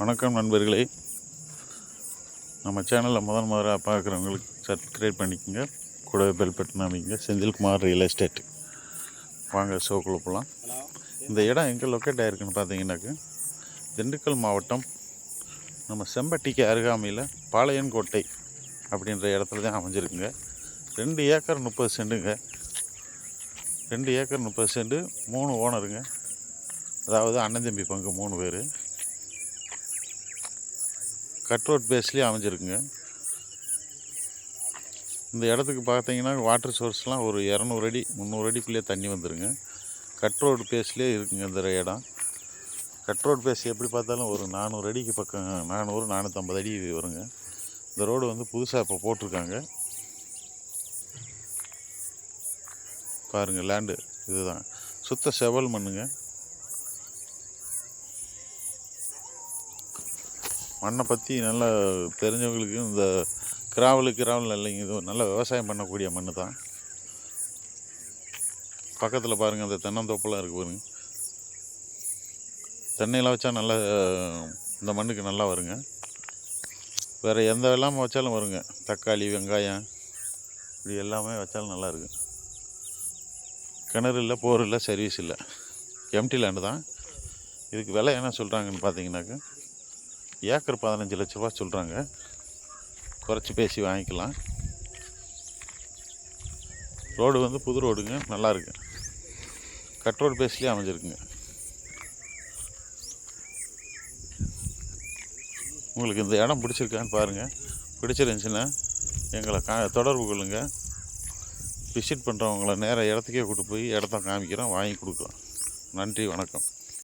வணக்கம் நண்பர்களே. நம்ம சேனலில் முதன் முதலாக பார்க்குறவங்களுக்கு சப்ஸ்கிரைப் பண்ணிக்கோங்க. கூடவே பெல் பட்டன் அமைங்க. செந்தில்குமார் ரியல் எஸ்டேட் வாங்க ஷோக்குள்ள போகலாம் இந்த இடம் எங்கே லொக்கேட் ஆகிருக்குன்னு பார்த்தீங்கன்னாக்க திண்டுக்கல் மாவட்டம் நம்ம செம்பட்டிக்கு அருகாமையில் பாளையன்கோட்டை அப்படின்ற இடத்துல தான் அமைஞ்சிருக்குங்க. ரெண்டு ஏக்கர் முப்பது சென்ட்டுங்க ரெண்டு ஏக்கர் முப்பது சென்ட்டு மூணு ஓனருங்க. அதாவது அண்ணன் தம்பி பங்கு மூணு பேர். கட்ரோட் பேஸ்லேயே அமைஞ்சிருக்குங்க. இந்த இடத்துக்கு பார்த்தீங்கன்னா வாட்டர் சோர்ஸ்லாம் ஒரு இரநூறு அடி முந்நூறு அடிக்குள்ளேயே தண்ணி வந்துருங்க. கட்ரோடு பேஸ்லேயே இருக்குங்க இந்த இடம். கட்ரோட் பேஸ் எப்படி பார்த்தாலும் ஒரு நானூறு அடிக்கு பக்கம் நானூறு நானூற்றம்பது அடி வருங்க. இந்த ரோடு வந்து புதுசாக இப்போ போட்டிருக்காங்க. பாருங்கள் லேண்டு இதுதான் சுத்த செவல் மண்ணுங்க. மண்ணை பற்றி நல்லா தெரிஞ்சவங்களுக்கு இந்த கிராவல் கிராவல் இல்லைங்க இது நல்ல விவசாயம் பண்ணக்கூடிய மண்ணு தான். பக்கத்தில் பாருங்கள் அந்த தென்னந்தோப்பெல்லாம் இருக்குது பாருங்க. தென்னையெல்லாம் வச்சா நல்லா இந்த மண்ணுக்கு நல்லா வருங்க. வேறு எந்த வெள்ளாமல் வச்சாலும் வருங்க. தக்காளி வெங்காயம் இப்படி எல்லாமே வச்சாலும் நல்லா இருக்கும் கிணறு இல்லை போர் இல்லை சர்வீஸ் இல்லை. எம்டி லேண்டு தான். இதுக்கு விலை என்ன சொல்கிறாங்கன்னு பார்த்தீங்கன்னாக்க ஏக்கர் பதினஞ்சு லட்ச ரூபா சொல்கிறாங்க குறைச்சி பேசி வாங்கிக்கலாம். ரோடு வந்து புது ரோடுங்க நல்லாயிருக்கு கட் ரோடு பேஸ்லேயே அமைஞ்சிருக்குங்க. உங்களுக்கு இந்த இடம் பிடிச்சிருக்கான்னு பாருங்கள் பிடிச்சிருந்துச்சின்னா எங்களை கா தொடர்பு கொள்ளுங்கள் விசிட் பண்ணுறவங்கள நேராக இடத்துக்கே கூட்டு போய் இடத்த காமிக்கிறோம் வாங்கி கொடுக்குறோம் நன்றி வணக்கம்.